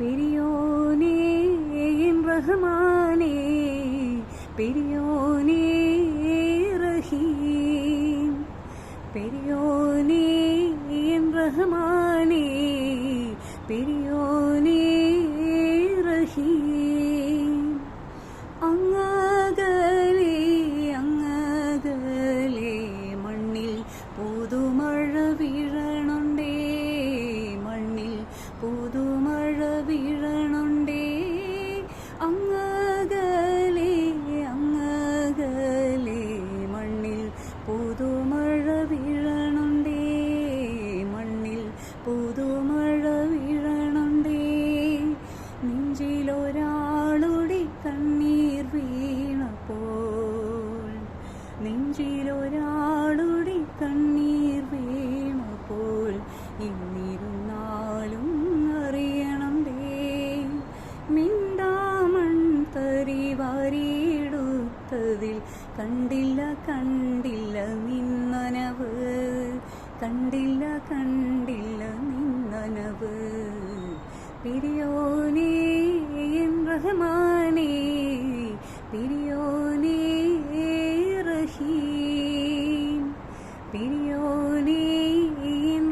പെരിയോനേ റഹ്മാനേ പെരിയോനേ റഹീം. പെരിയോനേ റഹ്മാനേ പെരിയോനേ റഹീം. അങ്ങകലേ അങ്ങകലേ മണ്ണിൽ പുതുമഴ വീഴണുണ്ടേ മണ്ണിൽ പുതു നെഞ്ചിലൊരാളുടെ കണ്ണീർ വീണപ്പോൾ ഇന്നിരുന്നാലും അറിയണം ദേ. മിണ്ടാമൺ തരി വാരിയെടുത്തതിൽ കണ്ടില്ല കണ്ടില്ല നിന്നനവ്. കണ്ടില്ല കണ്ടില്ല നിന്നനവ്. പിരിയോനേ എൻ யோனே என்